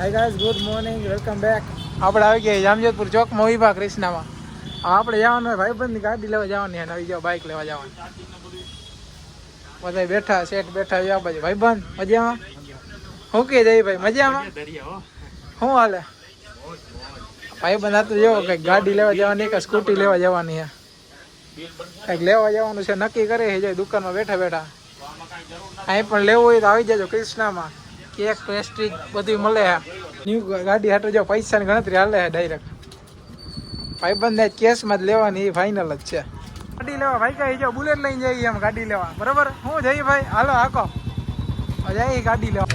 Hi guys good morning welcome back આપણે આવી ગયા જામજોધપુર ચોકમાં વિભા કૃષ્ણામાં. આપણે જવાનું હોય ભાઈબંધની ગાડી લેવા જવાની અને આવી જાવ બાઇક લેવા જવાની. બધા બેઠા સેઠ બેઠા આ બાજુ. ભાઈબંધ, મજામાં? શું કે જઈ ભાઈ, મજામાં? શું હાલે? ભાઈબંધ, આ તો જો કંઈક ગાડી લેવા જવાની કે સ્કૂટી લેવા જવાની હે કંઈક લેવા જવાનું છે, નક્કી કરે છે દુકાનમાં બેઠા બેઠા. અહીં પણ લેવું હોય તો આવી જજો કૃષ્ણામાં. કેક પેસ્ટ્રી બધું મળે ન્યુ ગાડી હાટો જો પૈસાની ગણતરી હાલે ડાયરેક્ટ ભાઈબંધ કેસમાં જ લેવાની એ ફાઇનલ જ છે. ગાડી લેવા ભાઈ કઈ જો બુલેટ લઈને જઈએ એમ ગાડી લેવા. બરાબર? હું જઈએ ભાઈ? હાલો હાકો. જઈએ ગાડી લેવા.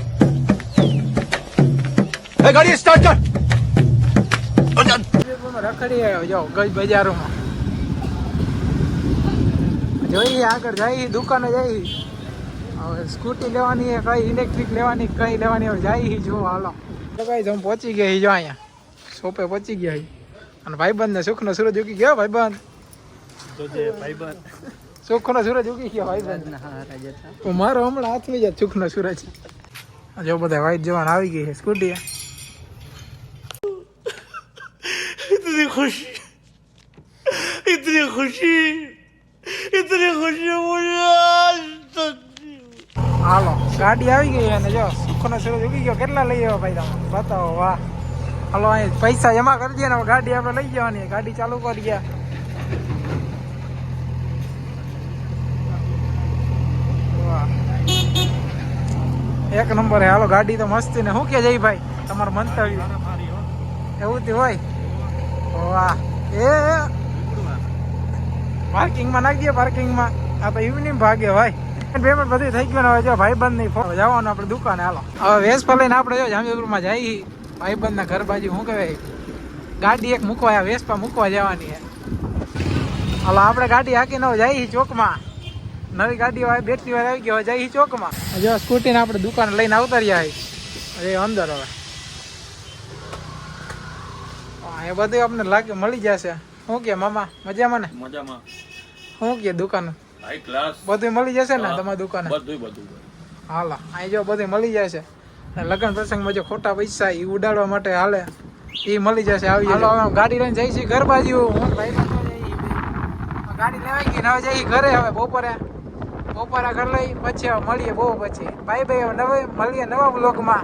ગાડી સ્ટાર્ટ કર. રખડી આવ્યો જો ગઈ બજારોમાં. જોઈએ આગળ જઈ દુકાને જઈ હવે સ્કૂટી લેવાની છે કઈ ઇલેક્ટ્રિક લેવાની કઈ લેવાની હવે જઈ જો હાલો તો કઈ હું પહોંચી ગયા જો અહીંયા શોપે પહોંચી ગયા ઈ. અને ભાઈબંધ ને સુખનો સૂરજ ઉગી ગયો ભાઈબંધ સુખનો સૂરજ ઉગી ગયો ભાઈબંધ મારો હમણાં હાથમાં જ સુખનો સૂરજ જો બધા વાઈટ જવાન આવી ગઈ છે સ્કૂટી इतनी खुशी इतनी खुशी इतनी खुशी मुझे आज तक હાલો. ગાડી આવી ગઈ અને જો સુખનો સુરજ ઉગી ગયો. કેટલા લઈ આવ્યો ભાઈ તમે? બતાવો વાહ. હાલો અહીં પૈસા જમા કરી દઈએ ને ગાડી આપણે લઈ જવાની. ગાડી ચાલુ કરી ગયા વાહ. એક નંબર હે હાલો ગાડી તો મસ્તી ને શું કે જઈ ભાઈ? તમારું મંતવ્ય. એવું તે હોય? વાહ. એ પાર્કિંગમાં નાખી દે પાર્કિંગમાં આ તો ઇવનિંગ ભાગે ભાઈ. પેમેન્ટ બધું થઈ ગયું હવે જો ભાઈબંધની જવાનું આપણે દુકાને હાલો. હવે વેસપા લઈને આપણે જો જામજોધપુરમાં જઈ ભાઈબંધ ના ઘર બાજુ શું કહેવાય? ગાડી એક મૂકવા આ વેસપા મૂકવા જવાની છે. હાલો આપણે ગાડી હાકીને જઈ ચોકમાં. નવી ગાડી વાય બેટરી વાર આવી ગઈ હવે જઈ ચોકમાં. જો સ્કૂટીને આપણે દુકાન લઈને આવતા રહ્યા હવે અંદર હવે. એ બધું આપણને લાગે મળી જશે. શું કે મામા? મજામાં ને? મજામાં. શું કે દુકાન? હાઈ ક્લાસ બધું મળી જશે ને તમારી દુકાને? બધું બધું હાલા અહીં જો બધું મળી જશે. છે લગ્ન પ્રસંગમાં જો ખોટા પૈસા એ ઉડાડવા માટે હાલે એ મળી જશે. આવી હાલો હવે ગાડી લઈને જઈશ ઘર બાજુ? હું ભાઈ ગાડી લેવાઈ ગઈ હવે જઈ ઘરે હવે બપોરે. બપોરે ઘર લઈ પછી હવે મળીએ બહુ પછી. બાય બાય હવે નવે મળીએ નવા બ્લોગમાં